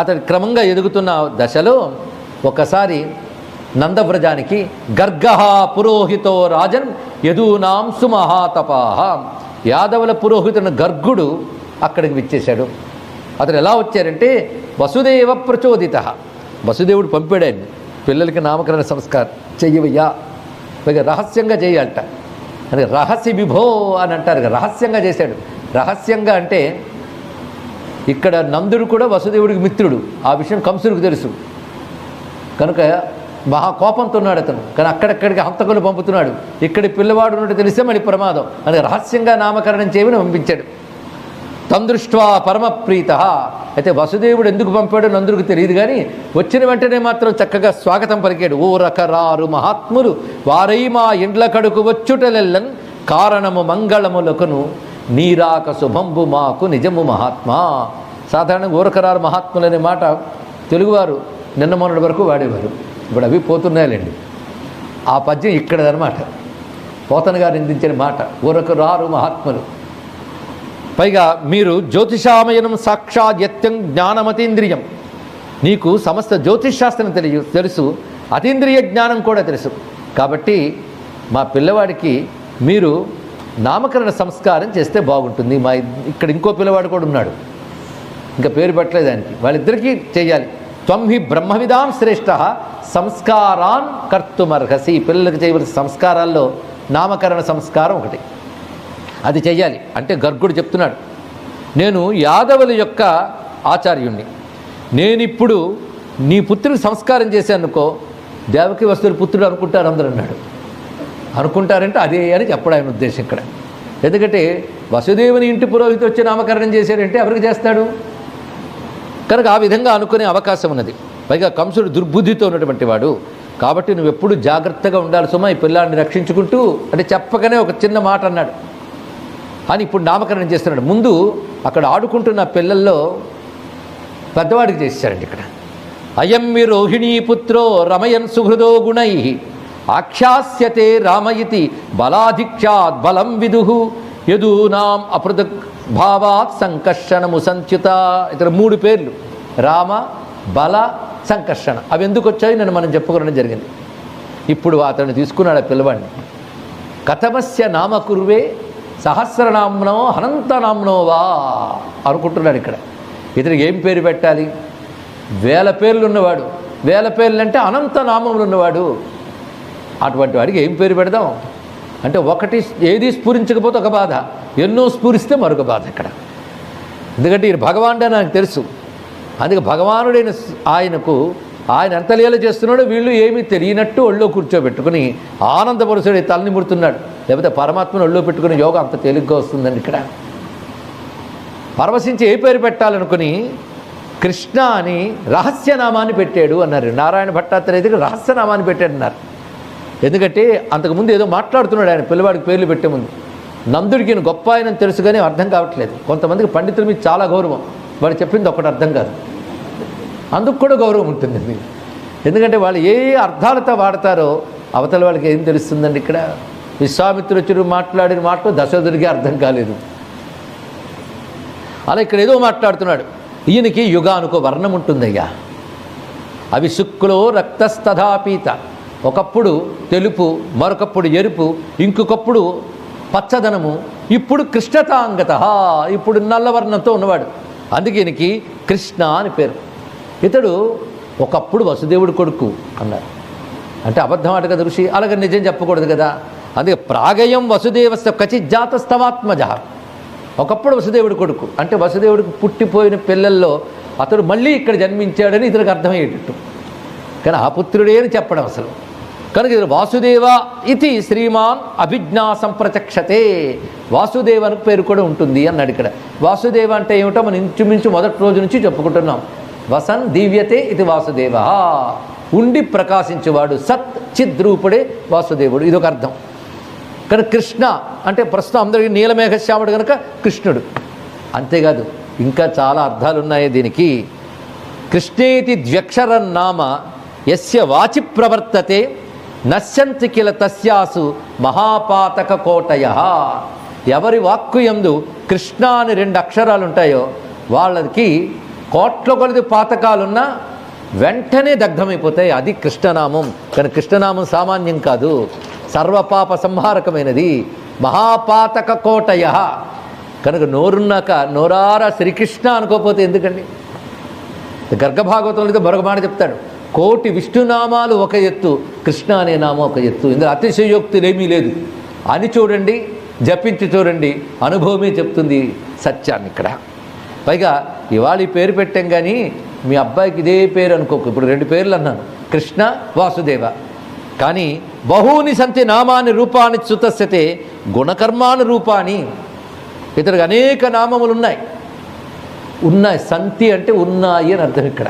అతడు క్రమంగా ఎదుగుతున్న దశలో ఒకసారి నందవ్రజానికి గర్గ పురోహితో రాజన్ యదూనాం సుమహాతపాహ యాదవుల పురోహితుని గర్గుడు అక్కడికి విచ్చేశాడు. అతను ఎలా వచ్చారంటే వసుదేవ ప్రచోదిత. వసుదేవుడు పంపాడు ఆయన్ని పిల్లలకి నామకరణ సంస్కారం చెయ్యవయ్యా పైగా రహస్యంగా చేయాలట. అని రహస్య విభో అని అంటారు రహస్యంగా చేశాడు. రహస్యంగా అంటే ఇక్కడ నందుడు కూడా వసుదేవుడికి మిత్రుడు. ఆ విషయం కంసుడికి తెలుసు. కనుక మహా కోపంతో ఉన్నాడు అతను. కానీ అక్కడక్కడికి హంతకులు పంపుతున్నాడు. ఇక్కడి పిల్లవాడు ఉన్నట్టు తెలిస్తే మళ్ళీ ప్రమాదం. అని రహస్యంగా నామకరణం చేయమని పంపించాడు. తందృష్ట్వా పరమప్రీత అయితే వసుదేవుడు ఎందుకు పంపాడో నందుడికి తెలియదు కానీ వచ్చిన వెంటనే మాత్రం చక్కగా స్వాగతం పలికాడు. ఓ రకరారు మహాత్ములు వారై మా ఇండ్ల కడుకు వచ్చుటలెల్లన్ కారణము మంగళములకును. నీరాక శుభంబు మాకు నిజము మహాత్మా. సాధారణంగా ఊరకరారు మహాత్ములు అనే మాట తెలుగువారు నిన్న మొన్నటి వరకు వాడేవారు. ఇప్పుడు అవి పోతున్నాయిలేండి. ఆ పద్యం ఇక్కడదనమాట పోతన గారు నిందించిన మాట ఊరకరారు మహాత్ములు. పైగా మీరు జ్యోతిషామయనం సాక్షాత్ యత్యం జ్ఞానమతీంద్రియం. నీకు సమస్త జ్యోతిష్ తెలియ తెలుసు అతీంద్రియ జ్ఞానం కూడా తెలుసు. కాబట్టి మా పిల్లవాడికి మీరు నామకరణ సంస్కారం చేస్తే బాగుంటుంది. మా ఇక్కడ ఇంకో పిల్లవాడు కూడా ఉన్నాడు. ఇంకా పేరు పెట్టలేదు దానికి వాళ్ళిద్దరికీ చేయాలి. త్వం హి బ్రహ్మవిదాం శ్రేష్ఠ సంస్కారాన్ కర్తుమర్హసి. పిల్లలకు చేయవలసిన సంస్కారాల్లో నామకరణ సంస్కారం ఒకటి. అది చేయాలి. అంటే గర్గుడు చెప్తున్నాడు. నేను యాదవుల యొక్క ఆచార్యుణ్ణి. నేనిప్పుడు నీ పుత్రుడికి సంస్కారం చేశానుకో దేవకి వస్తువుల పుత్రుడు అనుకుంటారు అందరూ అన్నాడు. అనుకుంటారంటే అదే అని చెప్పడం ఆయన ఉద్దేశం ఇక్కడ. ఎందుకంటే వసుదేవుని ఇంటి పురోహితి వచ్చి నామకరణం చేశాడంటే ఎవరికి చేస్తాడు? కనుక ఆ విధంగా అనుకునే అవకాశం ఉన్నది. పైగా కంసుడు దుర్బుద్ధితో ఉన్నటువంటి వాడు. కాబట్టి నువ్వు ఎప్పుడు జాగ్రత్తగా ఉండాలి సుమా ఈ పిల్లాన్ని రక్షించుకుంటూ అంటే చెప్పగానే ఒక చిన్న మాట అన్నాడు. అని ఇప్పుడు నామకరణం చేస్తున్నాడు. ముందు అక్కడ ఆడుకుంటున్న పిల్లల్లో పెద్దవాడికి చేశారండి ఇక్కడ. అయం మీ రోహిణీపుత్రో రమయన్ సుహృదో గుణై. ఆఖ్యాస్యతే రామయితి బలాధిక్ష్యాత్ బలం విదుహు యదూనాం అపృథక్ భావాత్ సంకర్షణము సంత్యుత ఇతర మూడు పేర్లు. రామ బల సంకర్షణ. అవి ఎందుకు వచ్చాయి? నేను మనం చెప్పుకోవడం జరిగింది. ఇప్పుడు అతను తీసుకున్నాడు ఆ పిల్లవాడిని. కథమస్య నామకుర్వే సహస్రనామ్నో అనంతనామ్నో వా అనుకుంటున్నాడు ఇక్కడ. ఇతనికి ఏం పేరు పెట్టాలి? వేల పేర్లు ఉన్నవాడు. వేల పేర్లు అంటే అనంత నామములు ఉన్నవాడు. అటువంటి వాడికి ఏం పేరు పెడదాం? అంటే ఒకటి ఏది స్ఫురించకపోతే ఒక బాధ ఎన్నో స్ఫురిస్తే మరొక బాధ ఇక్కడ. ఎందుకంటే ఈయన భగవానుడే నాకు తెలుసు. అందుకే భగవానుడైన ఆయనకు ఆయన ఎంత లీల చేస్తున్నాడో వీళ్ళు ఏమీ తెలియనట్టు ఒళ్ళో కూర్చోబెట్టుకుని ఆనందపరుచుడు తలని ముడుతున్నాడు. లేకపోతే పరమాత్మను ఒళ్ళో పెట్టుకుని యోగం అంత తేలిగ్గా వస్తుందండి ఇక్కడ. పరవశించి ఏ పేరు పెట్టాలనుకుని కృష్ణ అని రహస్యనామాన్ని పెట్టాడు అన్నారు. నారాయణ భట్టాత్రేయ దగ్గర రహస్యనామాన్ని పెట్టాడు అన్నారు ఎందుకంటే అంతకుముందు ఏదో మాట్లాడుతున్నాడు ఆయన పిల్లవాడికి పేర్లు పెట్టే ముందు. నందుడికి ఈయన గొప్ప ఆయన తెలుసు కానీ అర్థం కావట్లేదు. కొంతమందికి పండితుల మీద చాలా గౌరవం. వాడు చెప్పింది ఒకటి అర్థం కాదు. అందుకు కూడా గౌరవం ఉంటుంది ఎందుకంటే వాళ్ళు ఏ అర్థాలతో వాడతారో అవతల వాళ్ళకి ఏం తెలుస్తుందండి ఇక్కడ? విశ్వామిత్రుడు మాట్లాడిన మాట దశరథుడికి అర్థం కాలేదు. అలా ఇక్కడ ఏదో మాట్లాడుతున్నాడు. ఈయనకి యుగానుకో వర్ణం ఉంటుందయ్యా. అవి శుక్లో రక్తస్తథాపీత ఒకప్పుడు తెలుపు మరొకప్పుడు ఎరుపు ఇంకొకప్పుడు పచ్చదనము ఇప్పుడు కృష్ణతాంగత ఇప్పుడు నల్లవర్ణంతో ఉన్నవాడు. అందుకే ఈయనకి కృష్ణ అని పేరు. ఇతడు ఒకప్పుడు వసుదేవుడు కొడుకు అన్నారు. అంటే అబద్ధం ఆట కదా ఋషి? అలాగే నిజం చెప్పకూడదు కదా. అందుకే ప్రాగయం వసుదేవస్థ కచి జాతస్తవాత్మజ. ఒకప్పుడు వసుదేవుడు కొడుకు. అంటే వసుదేవుడికి పుట్టిపోయిన పిల్లల్లో అతడు మళ్ళీ ఇక్కడ జన్మించాడని ఇతనికి అర్థమయ్యేటట్టు. కానీ ఆ పుత్రుడే అని చెప్పడం అసలు. కనుక ఇది వాసుదేవ ఇది శ్రీమాన్ అభిజ్ఞా సంప్రచక్షతే వాసుదేవ అని పేరు కూడా ఉంటుంది అన్నాడు ఇక్కడ. వాసుదేవ అంటే ఏమిటో మనం ఇంచుమించు మొదటి రోజు నుంచి చెప్పుకుంటున్నాం. వసన్ దివ్యతే ఇది వాసుదేవ. ఉండి ప్రకాశించేవాడు సత్ చిద్రూపుడే వాసుదేవుడు. ఇదొక అర్థం. కానీ కృష్ణ అంటే ప్రస్తుతం అందరికీ నీలమేఘశ్యాముడు కనుక కృష్ణుడు. అంతేకాదు ఇంకా చాలా అర్థాలు ఉన్నాయి దీనికి. కృష్ణేతి ద్వ్యక్షరం నామ యస్య వాచి ప్రవర్తతే నశ్యంతి కిల తస్యాసు మహాపాతక కోటయ. ఎవరి వాక్కు ఎందు కృష్ణ అని రెండు అక్షరాలు ఉంటాయో వాళ్ళకి కోట్ల కొలది పాతకాలున్నా వెంటనే దగ్ధమైపోతాయి. అది కృష్ణనామం. కానీ కృష్ణనామం సామాన్యం కాదు. సర్వపాప సంహారకమైనది. మహాపాతక కోటయ. కనుక నోరున్నాక నోరారా శ్రీకృష్ణ అనుకోకపోతే ఎందుకండి? గర్గభాగవతంలో అయితే మరొక మాట చెప్తాడు. కోటి విష్ణునామాలు ఒక ఎత్తు కృష్ణ అనే నామం ఒక ఎత్తు. ఇందులో అతిశయోక్తులు ఏమీ లేదు. అని చూడండి జపించి చూడండి అనుభవమే చెప్తుంది సత్యాన్ని ఇక్కడ. పైగా ఇవాళ పేరు పెట్టాం కానీ మీ అబ్బాయికి ఇదే పేరు అనుకోకు. ఇప్పుడు రెండు పేర్లు అన్నాను. కృష్ణ వాసుదేవ. కానీ బహూని సంతి నామాని రూపాన్ని చుతస్యతే గుణకర్మాను రూపాన్ని ఇతనికి అనేక నామములు ఉన్నాయి ఉన్నాయి. సంతి అంటే ఉన్నాయి అని అర్థం ఇక్కడ.